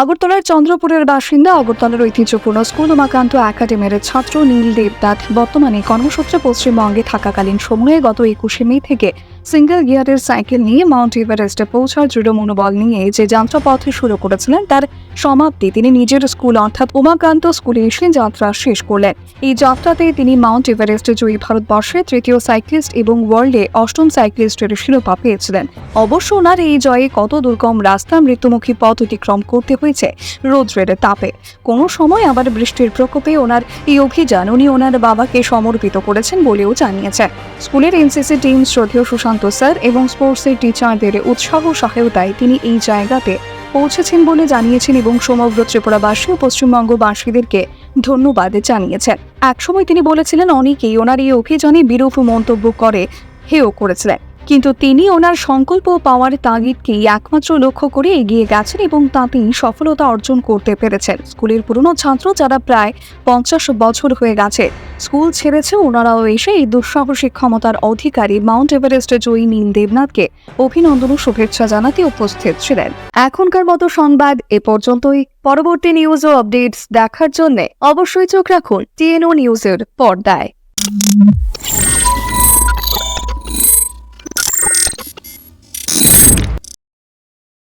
আগরতলার চন্দ্রপুরের বাসিন্দা আগরতলার ঐতিহ্যপূর্ণ স্কুল উমাকান্ত একাডেমির ছাত্র নীল দেবনাথ বর্তমানে কর্মসূত্রে পশ্চিমবঙ্গে থাকাকালীন সময়ে গত একুশে মে থেকে সিঙ্গেল গিয়ারের সাইকেল নিয়ে মাউন্ট এভারেস্টে পৌঁছার দৃঢ় মনোবল নিয়ে যে যাত্রাপথে শুরু করেছিলেন, তার সমাপ্তি তিনি নিজের স্কুল অর্থাৎ উমাকান্ত স্কুলে এসে যাত্রা শেষ করলেন। এই যাত্রাতে তিনি মাউন্ট এভারেস্টে জয়ী ভারতবর্ষের তৃতীয় সাইক্লিস্ট এবং ওয়ার্ল্ডে অষ্টম সাইক্লিস্টের শিরোপা পেয়েছিলেন। অবশ্য ওনার এই জয়ে কত দুর্গম রাস্তা মৃত্যুমুখী পথ অতিক্রম করতে হয়েছে। রৌদ্রের তাপে। কোনো সময় আবার বৃষ্টির প্রকোপে ওনার এই অভিযান উনি ওনার বাবাকে সমর্পিত করেছেন বলেও জানিয়েছেন। স্কুলের এনসিসি টিম শ্রদ্ধেয় সুশান্ত স্যার এবং স্পোর্টসের টিচারদের উৎসাহ সহায়তায় তিনি এই জায়গাতে পৌঁছেছেন বলে জানিয়েছেন এবং সমগ্র ত্রিপুরাবাসী ও পশ্চিমবঙ্গবাসীদেরকে ধন্যবাদ জানিয়েছেন। একসময় তিনি বলেছিলেন, অনেকেই ওনার এই অভিযানে বিরূপ মন্তব্য করে হেও করেছিলেন। কিন্তু তিনি ওনার সংকল্প পাওয়ার তাগিদকেই একমাত্র লক্ষ্য করে এগিয়ে গেছেন এবং তাতেই সফলতা অর্জন করতে পেরেছেন। স্কুলের পুরনো ছাত্র যারা প্রায় পঞ্চাশ বছর হয়ে গেছে, স্কুল ছেড়েছে ওনারাও এসে এই দুঃসাহসিক ক্ষমতার অধিকারী মাউন্ট এভারেস্টে জয়ী নীল দেবনাথকে অভিনন্দন ও শুভেচ্ছা জানাতে উপস্থিত ছিলেন। এখনকার মতো সংবাদ এ পর্যন্তই। পরবর্তী নিউজ ও আপডেটস দেখার জন্য অবশ্যই চোখ রাখুন টিএনও নিউজের পর্দায়।